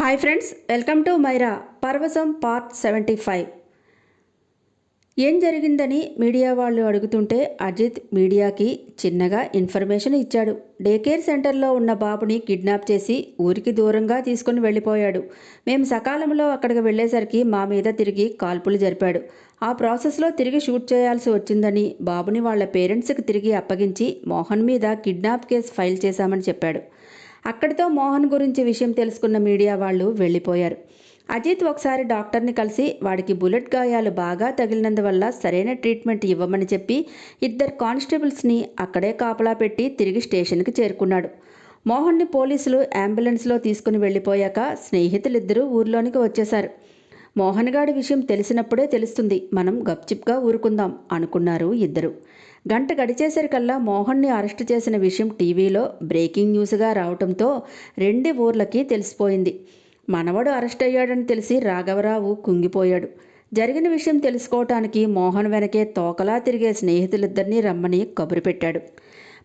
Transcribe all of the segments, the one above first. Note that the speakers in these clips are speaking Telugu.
హాయ్ ఫ్రెండ్స్ వెల్కమ్ టు మైరా పర్వసం పార్ట్ సెవెంటీ ఫైవ్. ఏం జరిగిందని మీడియా వాళ్ళు అడుగుతుంటే అజిత్ మీడియాకి చిన్నగా ఇన్ఫర్మేషన్ ఇచ్చాడు. డే కేర్ సెంటర్లో ఉన్న బాబుని కిడ్నాప్ చేసి ఊరికి దూరంగా తీసుకుని వెళ్ళిపోయాడు. మేము సకాలంలో అక్కడికి వెళ్ళేసరికి మా మీద తిరిగి కాల్పులు జరిపాడు. ఆ ప్రాసెస్లో తిరిగి షూట్ చేయాల్సి వచ్చిందని బాబుని వాళ్ళ పేరెంట్స్కి తిరిగి అప్పగించి మోహన్ మీద కిడ్నాప్ కేసు ఫైల్ చేశామని చెప్పాడు. అక్కడితో మోహన్ గురించి విషయం తెలుసుకున్న మీడియా వాళ్ళు వెళ్ళిపోయారు. అజిత్ ఒకసారి డాక్టర్ని కలిసి వాడికి బుల్లెట్ గాయాలు బాగా తగిలినందువల్ల సరైన ట్రీట్మెంట్ ఇవ్వమని చెప్పి ఇద్దరు కానిస్టేబుల్స్ని అక్కడే కాపలా పెట్టి తిరిగి స్టేషన్కి చేరుకున్నాడు. మోహన్ని పోలీసులు అంబులెన్స్లో తీసుకుని వెళ్ళిపోయాక స్నేహితులిద్దరూ ఊర్లోనికి వచ్చేశారు. మోహన్ గాడి విషయం తెలిసినప్పుడే తెలుస్తుంది మనం గప్చిప్గా ఊరుకుందాం అనుకున్నారు ఇద్దరు. గంట గడిచేసరికల్లా మోహన్ని అరెస్టు చేసిన విషయం టీవీలో బ్రేకింగ్ న్యూస్గా రావడంతో రెండు ఊర్లకి తెలిసిపోయింది. మనవడు అరెస్ట్ అయ్యాడని తెలిసి రాఘవరావు కుంగిపోయాడు. జరిగిన విషయం తెలుసుకోవటానికి మోహన్ వెనకే తోకలా తిరిగే స్నేహితులిద్దరినీ రమ్మని కబురు పెట్టాడు.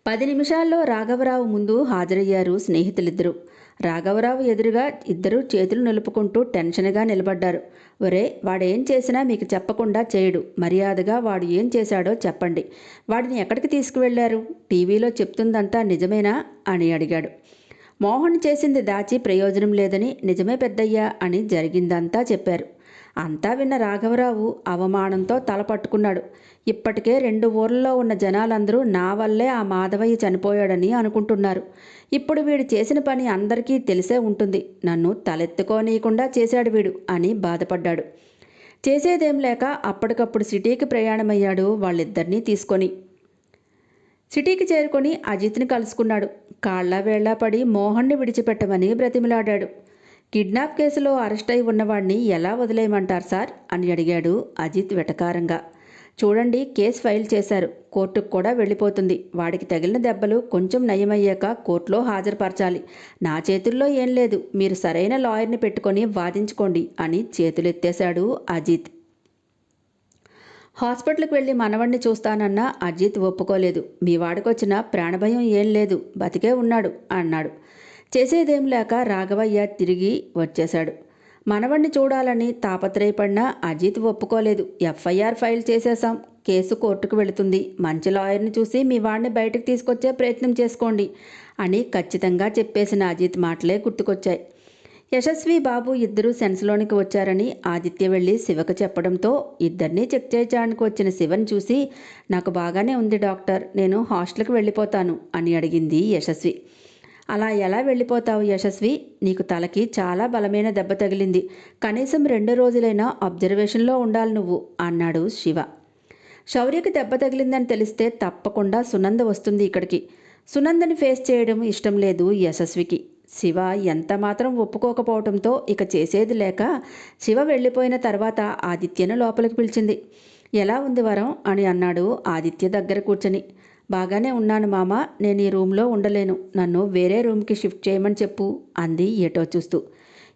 పది నిమిషాల్లో రాఘవరావు ముందు హాజరయ్యారు స్నేహితులిద్దరూ. రాఘవరావు ఎదురుగా ఇద్దరు చేతులు నిలుపుకుంటూ టెన్షన్గా నిలబడ్డారు. ఒరే వాడేం చేసినా మీకు చెప్పకుండా చేయడు. మర్యాదగా వాడు ఏం చేశాడో చెప్పండి. వాడిని ఎక్కడికి తీసుకువెళ్ళారు? టీవీలో చెప్తుందంతా నిజమేనా? అని అడిగాడు. మోహన్ చేసింది దాచి ప్రయోజనం లేదని నిజమే పెద్దయ్యా అని జరిగిందంతా చెప్పారు. అంతా విన్న రాఘవరావు అవమానంతో తల పట్టుకున్నాడు. ఇప్పటికే రెండు ఊర్లలో ఉన్న జనాలందరూ నా వల్లే ఆ మాధవయ్య చనిపోయాడని అనుకుంటున్నారు. ఇప్పుడు వీడు చేసిన పని అందరికీ తెలిసే ఉంటుంది. నన్ను తలెత్తుకోనీయకుండా చేశాడు వీడు అని బాధపడ్డాడు. చేసేదేం లేక అప్పటికప్పుడు సిటీకి ప్రయాణమయ్యాడు వాళ్ళిద్దరినీ తీసుకొని. సిటీకి చేరుకొని అజిత్ని కలుసుకున్నాడు. కాళ్ళ వేళ్ళా పడి మోహన్ని విడిచిపెట్టమని బ్రతిమిలాడాడు. కిడ్నాప్ కేసులో అరెస్ట్ అయి ఉన్నవాడిని ఎలా వదిలేయమంటారు సార్? అని అడిగాడు అజిత్ వెటకారంగా. చూడండి కేసు ఫైల్ చేశారు. కోర్టుకు కూడా వెళ్ళిపోతుంది. వాడికి తగిలిన దెబ్బలు కొంచెం నయమయ్యాక కోర్టులో హాజరుపరచాలి. నా చేతుల్లో ఏం లేదు. మీరు సరైన లాయర్ని పెట్టుకొని వాదించుకోండి అని చేతులెత్తేశాడు అజిత్. హాస్పిటల్కి వెళ్ళి మనవణ్ణి చూస్తానన్నా అజిత్ ఒప్పుకోలేదు. మీ వాడికొచ్చిన ప్రాణభయం ఏం లేదు. బతికే ఉన్నాడు అన్నాడు. చేసేదేం లేక రాఘవయ్య తిరిగి వచ్చేశాడు. మనవణ్ణి చూడాలని తాపత్రయపడినా అజిత్ ఒప్పుకోలేదు. FIR file చేసేశాం. కేసు కోర్టుకు వెళుతుంది. మంచి లాయర్ని చూసి మీ వాడిని బయటకు తీసుకొచ్చే ప్రయత్నం చేసుకోండి అని ఖచ్చితంగా చెప్పేసిన అజిత్ మాటలే గుర్తుకొచ్చాయి. యశస్వి బాబు ఇద్దరూ సెన్స్లోనికి వచ్చారని ఆదిత్య వెళ్ళి శివకు చెప్పడంతో ఇద్దరినీ చెక్ చేయడానికి వచ్చిన శివని చూసి నాకు బాగానే ఉంది డాక్టర్. నేను హాస్టల్కి వెళ్ళిపోతాను అని అడిగింది యశస్వి. అలా ఎలా వెళ్ళిపోతావు యశస్వి? నీకు తలకి చాలా బలమైన దెబ్బ తగిలింది. కనీసం రెండు రోజులైనా అబ్జర్వేషన్లో ఉండాలి నువ్వు అన్నాడు శివ. శౌర్యకి దెబ్బ తగిలిందని తెలిస్తే తప్పకుండా సునంద వస్తుంది ఇక్కడికి. సునందని ఫేస్ చేయడం ఇష్టం లేదు యశస్వికి. శివ ఎంత మాత్రం ఒప్పుకోకపోవడంతో ఇక చేసేది లేక శివ వెళ్ళిపోయిన తర్వాత ఆదిత్యను లోపలికి పిలిచింది. ఎలా ఉంది వరం? అని అన్నాడు ఆదిత్య దగ్గర కూర్చొని. బాగానే ఉన్నాను మామ నేను ఈ రూమ్లో ఉండలేను. నన్ను వేరే రూమ్కి షిఫ్ట్ చేయమని చెప్పు అంది ఏటో చూస్తూ.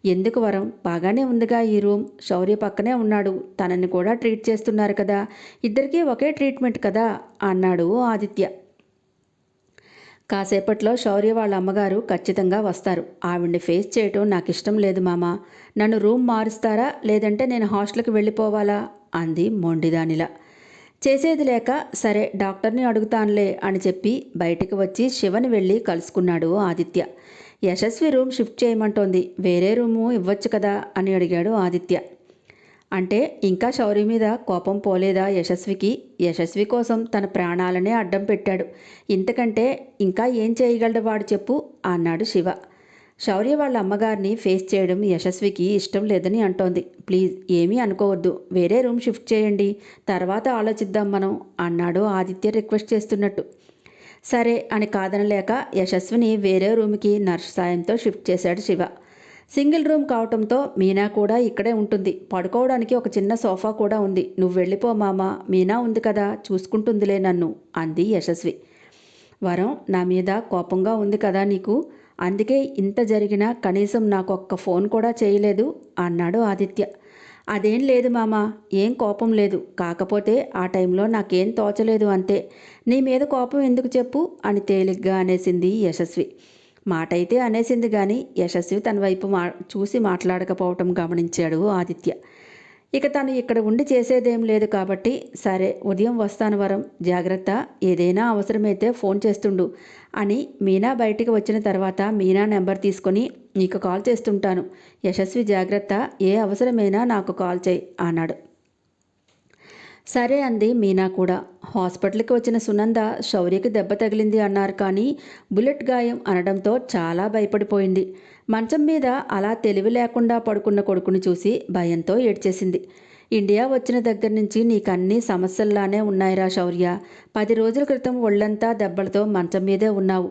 ఎందుకు వరం? బాగానే ఉందిగా ఈ రూమ్. శౌర్య పక్కనే ఉన్నాడు. తనని కూడా ట్రీట్ చేస్తున్నారు కదా. ఇద్దరికీ ఒకే ట్రీట్మెంట్ కదా అన్నాడు ఆదిత్య. కాసేపట్లో శౌర్య వాళ్ళ అమ్మగారు ఖచ్చితంగా వస్తారు. ఆవిడ్ని ఫేస్ చేయటం నాకు ఇష్టం లేదు మామ. నన్ను రూమ్ మారుస్తారా? లేదంటే నేను హాస్టల్కి వెళ్ళిపోవాలా? అంది మొండిదానిలా. చేసేది లేక సరే డాక్టర్ని అడుగుతానులే అని చెప్పి బయటికి వచ్చి శివని వెళ్ళి కలుసుకున్నాడు ఆదిత్య. యశస్వి రూమ్ షిఫ్ట్ చేయమంటోంది. వేరే రూము ఇవ్వచ్చు కదా అని అడిగాడు ఆదిత్య. అంటే ఇంకా శౌర్య మీద కోపం పోలేదా యశస్వికి? యశస్వి కోసం తన ప్రాణాలనే అడ్డం పెట్టాడు. ఇంతకంటే ఇంకా ఏం చేయగలడు వాడు చెప్పు అన్నాడు శివ. శౌర్య వాళ్ళ అమ్మగారిని ఫేస్ చేయడం యశస్వికి ఇష్టం లేదని అంటోంది. ప్లీజ్ ఏమీ అనుకోవద్దు. వేరే రూమ్ షిఫ్ట్ చేయండి. తర్వాత ఆలోచిద్దాం మనం అన్నాడు ఆదిత్య రిక్వెస్ట్ చేస్తున్నట్టు. సరే అని కాదనలేక యశస్విని వేరే రూమ్కి నర్స్ సాయంతో షిఫ్ట్ చేశాడు శివ. సింగిల్ రూమ్ కావటంతో మీనా కూడా ఇక్కడే ఉంటుంది. పడుకోవడానికి ఒక చిన్న సోఫా కూడా ఉంది. నువ్వు వెళ్ళిపో మామ. మీనా ఉంది కదా. చూసుకుంటుందిలే నన్ను అంది యశస్వి. వరం నా మీద కోపంగా ఉంది కదా నీకు? అందుకే ఇంత జరిగినా కనీసం నాకు ఒక్క ఫోన్ కూడా చేయలేదు అన్నాడు ఆదిత్య. అదేం లేదు మామ ఏం కోపం లేదు. కాకపోతే ఆ టైంలో నాకేం తోచలేదు అంతే. నీ మీద కోపం ఎందుకు చెప్పు అని తేలిగ్గా అనేసింది యశస్వి. మాట అయితే అనేసింది కానీ యశస్వి తన వైపు మా చూసి మాట్లాడకపోవటం గమనించాడు ఆదిత్య. ఇక తను ఇక్కడ ఉండి చేసేదేం లేదు కాబట్టి సరే ఉదయం వస్తాను వరం జాగ్రత్త ఏదైనా అవసరమైతే ఫోన్ చేస్తుండు అని మీనా బయటికి వచ్చిన తర్వాత మీనా నెంబర్ తీసుకొని నీకు కాల్ చేస్తుంటాను. యశస్వి జాగ్రత్త ఏ అవసరమైనా నాకు కాల్ చేయి అన్నాడు. సరే అంది మీనా కూడా. హాస్పిటల్కి వచ్చిన సునంద శౌర్యకి దెబ్బ తగిలింది అన్నారు కానీ బుల్లెట్ గాయం అనడంతో చాలా భయపడిపోయింది. మంచం మీద అలా తెలివి లేకుండా పడుకున్న కొడుకుని చూసి భయంతో ఏడ్చేసింది. ఇండియా వచ్చిన దగ్గర నుంచి నీకన్నీ సమస్యల్లానే ఉన్నాయిరా శౌర్య. పది రోజుల క్రితం ఒళ్ళంతా దెబ్బలతో మంచం మీదే ఉన్నావు.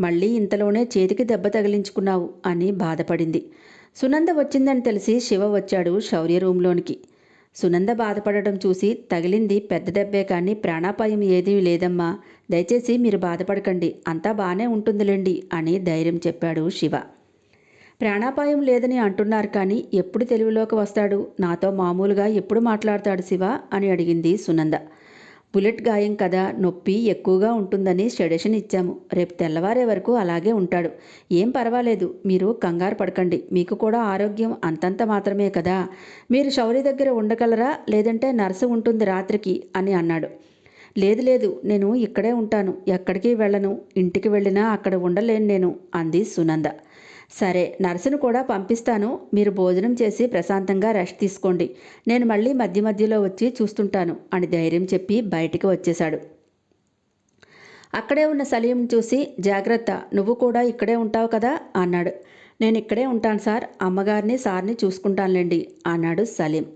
మళ్ళీ ఇంతలోనే చేతికి దెబ్బ తగిలించుకున్నావు అని బాధపడింది. సునంద వచ్చిందని తెలిసి శివ వచ్చాడు శౌర్య రూంలోనికి సునంద బాధపడటం చూసి తగిలింది పెద్ద దెబ్బే కానీ ప్రాణాపాయం ఏదీ లేదమ్మా. దయచేసి మీరు బాధపడకండి. అంతా బాగానే ఉంటుందిలేండి అని ధైర్యం చెప్పాడు శివ. ప్రాణాపాయం లేదని అంటున్నారు కానీ ఎప్పుడు తెలివిలోకి వస్తాడు? నాతో మామూలుగా ఎప్పుడు మాట్లాడతాడు శివ? అని అడిగింది సునంద. బుల్లెట్ గాయం కదా నొప్పి ఎక్కువగా ఉంటుందని సజెషన్ ఇచ్చాము. రేపు తెల్లవారే వరకు అలాగే ఉంటాడు. ఏం పర్వాలేదు. మీరు కంగారు పడకండి. మీకు కూడా ఆరోగ్యం అంతంత మాత్రమే కదా. మీరు శౌరి దగ్గర ఉండగలరా? లేదంటే నర్సు ఉంటుంది రాత్రికి? అని అన్నాడు. లేదు లేదు. నేను ఇక్కడే ఉంటాను. ఎక్కడికి వెళ్ళను? ఇంటికి వెళ్ళినా అక్కడ ఉండలేను నేను అంది సునంద. సరే నర్సును కూడా పంపిస్తాను. మీరు భోజనం చేసి ప్రశాంతంగా రెస్ట్ తీసుకోండి. నేను మళ్ళీ మధ్య మధ్యలో వచ్చి చూస్తుంటాను అని ధైర్యం చెప్పి బయటికి వచ్చేశాడు. అక్కడే ఉన్న సలీం చూసి జాగ్రత్త నువ్వు కూడా ఇక్కడే ఉంటావు కదా అన్నాడు. నేను ఇక్కడే ఉంటాను సార్ అమ్మగారిని సార్ని చూసుకుంటానులేండి అన్నాడు సలీం.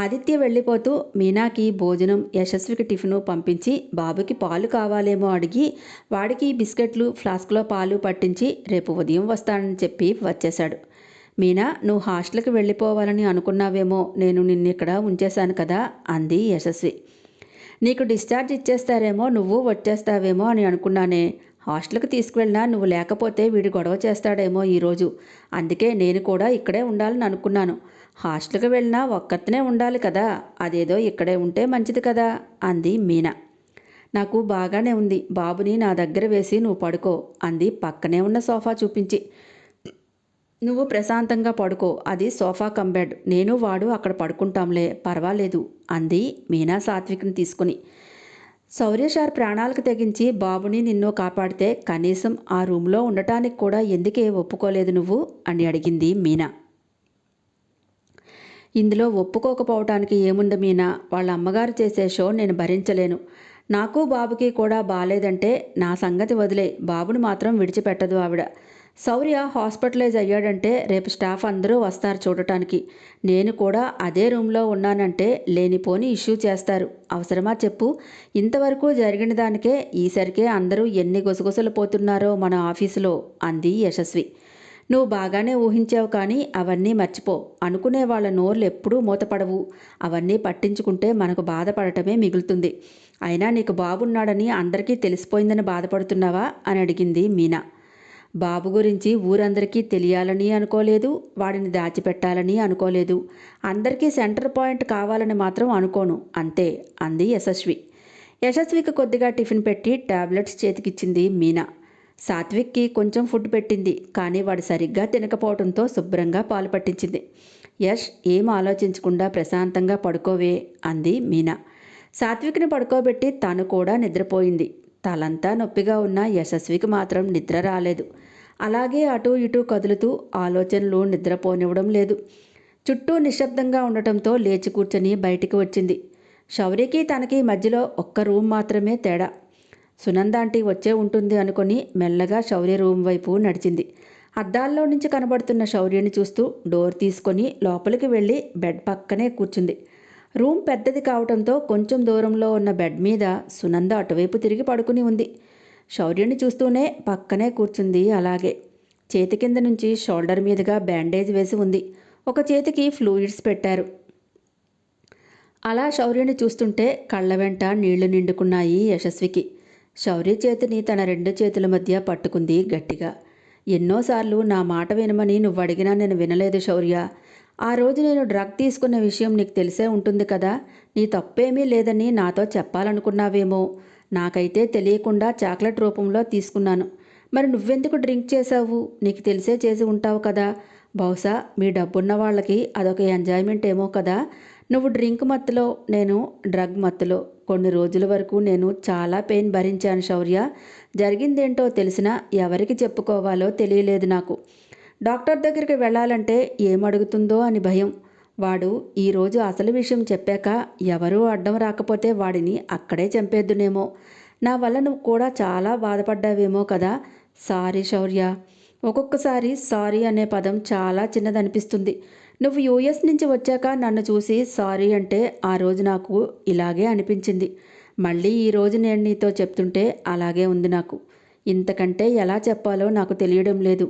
ఆదిత్య వెళ్ళిపోతూ మీనాకి భోజనం యశస్వికి టిఫిను పంపించి బాబుకి పాలు కావాలేమో అడిగి వాడికి బిస్కెట్లు ఫ్లాస్క్లో పాలు పట్టించి రేపు ఉదయం వస్తానని చెప్పి వచ్చేశాడు. మీనా నువ్వు హాస్టల్కి వెళ్ళిపోవాలని అనుకున్నావేమో నేను నిన్ను ఇక్కడ ఉంచేశాను కదా అంది యశస్వి. నీకు డిశ్చార్జ్ ఇచ్చేస్తారేమో నువ్వు వచ్చేస్తావేమో అని అనుకున్నానే. హాస్టల్కి తీసుకువెళ్ళినా నువ్వు లేకపోతే వీడు గొడవ చేస్తాడేమో ఈరోజు. అందుకే నేను కూడా ఇక్కడే ఉండాలని అనుకున్నాను. హాస్టల్కి వెళ్ళినా ఒక్కతనే ఉండాలి కదా. అదేదో ఇక్కడే ఉంటే మంచిది కదా అంది మీనా. నాకు బాగానే ఉంది. బాబుని నా దగ్గర వేసి నువ్వు పడుకో అంది పక్కనే ఉన్న సోఫా చూపించి. నువ్వు ప్రశాంతంగా పడుకో అది సోఫా కంబెడ్ నేను వాడు అక్కడ పడుకుంటాంలే పర్వాలేదు అంది మీనా సాత్విక్ని తీసుకుని. శౌర్యషార్ ప్రాణాలకు తెగించి బాబుని నిన్ను కాపాడితే కనీసం ఆ రూమ్లో ఉండటానికి కూడా ఎందుకే ఒప్పుకోలేదు నువ్వు? అని అడిగింది మీనా. ఇందులో ఒప్పుకోకపోవటానికి ఏముంది మీనా? వాళ్ళ అమ్మగారు చేసే షో నేను భరించలేను. నాకు బాబుకి కూడా బాలేదంటే నా సంగతి వదిలే. బాబుని మాత్రం విడిచిపెట్టదు ఆవిడ. శౌర్య హాస్పిటలైజ్ అయ్యాడంటే రేపు స్టాఫ్ అందరూ వస్తారు చూడటానికి. నేను కూడా అదే రూమ్లో ఉన్నానంటే లేనిపోని ఇష్యూ చేస్తారు. అవసరమా చెప్పు. ఇంతవరకు జరిగిన దానికే ఈసరికే అందరూ ఎన్ని గుసగుసలు పోతున్నారో మన ఆఫీసులో అంది యశస్వి. నువ్వు బాగానే ఊహించావు కానీ అవన్నీ మర్చిపో. అనుకునే వాళ్ళ నోర్లు ఎప్పుడూ మూతపడవు. అవన్నీ పట్టించుకుంటే మనకు బాధపడటమే మిగులుతుంది. అయినా నీకు బాబున్నాడని అందరికీ తెలిసిపోయిందని బాధపడుతున్నావా? అని అడిగింది మీనా. బాబు గురించి ఊరందరికీ తెలియాలని అనుకోలేదు. వాడిని దాచిపెట్టాలని అనుకోలేదు. అందరికీ సెంటర్ పాయింట్ కావాలని మాత్రం అనుకోను. అంతే అంది యశస్వి. యశస్వికి కొద్దిగా టిఫిన్ పెట్టి టాబ్లెట్స్ చేతికిచ్చింది మీనా. సాత్విక్కి కొంచెం ఫుడ్ పెట్టింది కానీ వాడు సరిగ్గా తినకపోవడంతో శుభ్రంగా పాలు పట్టించింది. యష్ ఏం ఆలోచించకుండా ప్రశాంతంగా పడుకోవే అంది మీనా. సాత్విక్ని పడుకోబెట్టి తను కూడా నిద్రపోయింది. తలంతా నొప్పిగా ఉన్న యశస్వికి మాత్రం నిద్ర రాలేదు. అలాగే అటూ ఇటూ కదులుతూ ఆలోచనలు నిద్రపోనివ్వడం లేదు. చుట్టూ నిశ్శబ్దంగా ఉండటంతో లేచి కూర్చొని బయటికి వచ్చింది. శౌర్యకి తనకి మధ్యలో ఒక్క రూమ్ మాత్రమే తేడా. సునందాంటి వచ్చే ఉంటుంది అనుకొని మెల్లగా శౌర్య రూమ్ వైపు నడిచింది. అద్దాల్లో నుంచి కనబడుతున్న శౌర్యని చూస్తూ డోర్ తీసుకొని లోపలికి వెళ్ళి బెడ్ పక్కనే కూర్చుంది. రూమ్ పెద్దది కావటంతో కొంచెం దూరంలో ఉన్న బెడ్ మీద సునంద అటువైపు తిరిగి పడుకుని ఉంది. శౌర్యని చూస్తూనే పక్కనే కూర్చుంది అలాగే. చేతి కింద నుంచి షోల్డర్ మీదుగా బ్యాండేజ్ వేసి ఉంది. ఒక చేతికి ఫ్లూయిడ్స్ పెట్టారు. అలా శౌర్యని చూస్తుంటే కళ్ళ వెంట నీళ్ళు నిండుకున్నాయి యశస్వికి. శౌర్య చేతిని తన రెండు చేతుల మధ్య పట్టుకుంది గట్టిగా. ఎన్నోసార్లు నా మాట వినమని నువ్వు అడిగినా నేను వినలేదు శౌర్య. ఆ రోజు నేను డ్రగ్ తీసుకున్న విషయం నీకు తెలిసే ఉంటుంది కదా. నీ తప్పేమీ లేదని నాతో చెప్పాలనుకున్నావేమో. నాకైతే తెలియకుండా చాక్లెట్ రూపంలో తీసుకున్నాను. మరి నువ్వెందుకు డ్రింక్ చేసావు నీకు తెలిసే చేసి ఉంటావు కదా. బహుశా మీ డబ్బున్న వాళ్ళకి అదొక ఎంజాయ్మెంట్ ఏమో కదా. నువ్వు డ్రింక్ మత్తులో నేను డ్రగ్ మత్తులో. కొన్ని రోజుల వరకు నేను చాలా పెయిన్ భరించాను శౌర్య. జరిగిందేంటో తెలిసినా ఎవరికి చెప్పుకోవాలో తెలియలేదు నాకు. డాక్టర్ దగ్గరికి వెళ్ళాలంటే ఏమడుగుతుందో అని భయం. వాడు ఈరోజు అసలు విషయం చెప్పాక ఎవరూ అడ్డం రాకపోతే వాడిని అక్కడే చంపేద్దునేమో. నా వల్ల నువ్వు కూడా చాలా బాధపడ్డావేమో కదా. సారీ శౌర్య. ఒక్కొక్కసారి సారీ అనే పదం చాలా చిన్నదనిపిస్తుంది. నువ్వు యూఎస్ నుంచి వచ్చాక నన్ను చూసి సారీ అంటే ఆ రోజు నాకు ఇలాగే అనిపించింది. మళ్ళీ ఈ రోజు నేను నీతో చెప్తుంటే అలాగే ఉంది నాకు. ఇంతకంటే ఎలా చెప్పాలో నాకు తెలియడం లేదు.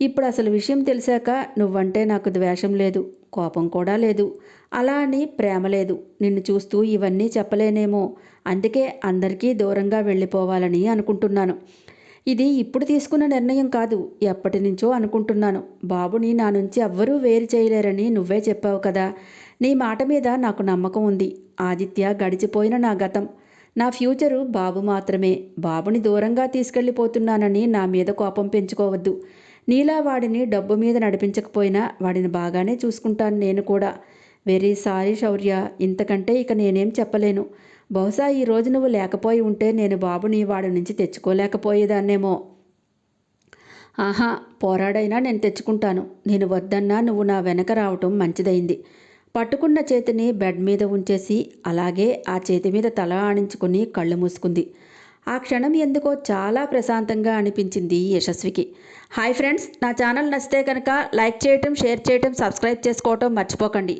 ఇప్పుడు అసలు విషయం తెలిసాక నువ్వంటే నాకు ద్వేషం లేదు కోపం కూడా లేదు. అలా అని ప్రేమ లేదు. నిన్ను చూస్తూ ఇవన్నీ చెప్పలేనేమో. అందుకే అందరికీ దూరంగా వెళ్ళిపోవాలని అనుకుంటున్నాను. ఇది ఇప్పుడు తీసుకున్న నిర్ణయం కాదు ఎప్పటి నుంచో అనుకుంటున్నాను. బాబుని నా నుంచి ఎవ్వరూ వేరు చేయలేరని నువ్వే చెప్పావు కదా. నీ మాట మీద నాకు నమ్మకం ఉంది. ఆదిత్య గడిచిపోయిన నా గతం. నా ఫ్యూచరు బాబు మాత్రమే. బాబుని దూరంగా తీసుకెళ్ళిపోతున్నానని నా మీద కోపం పెంచుకోవద్దు. నీలా వాడిని డబ్బు మీద నడిపించకపోయినా వాడిని బాగానే చూసుకుంటాను నేను కూడా. Very sorry Shaurya. ఇంతకంటే ఇక నేనేం చెప్పలేను. బహుశా ఈ రోజు నువ్వు లేకపోయి ఉంటే నేను బాబుని వాడి నుంచి తెచ్చుకోలేకపోయేదాన్నేమో. ఆహా పోరాడైనా నేను తెచ్చుకుంటాను. నేను వద్దన్నా నువ్వు నా వెనక రావటం మంచిదైంది. పట్టుకున్న చేతిని బెడ్ మీద ఉంచేసి అలాగే ఆ చేతి మీద తల ఆడించుకుని కళ్ళు మూసుకుంది. ఆ క్షణం ఎందుకో చాలా ప్రశాంతంగా అనిపించింది యశస్వికి. హాయ్ ఫ్రెండ్స్ నా ఛానల్ నచ్చితే కనుక లైక్ చేయటం షేర్ చేయటం సబ్స్క్రైబ్ చేసుకోవటం మర్చిపోకండి.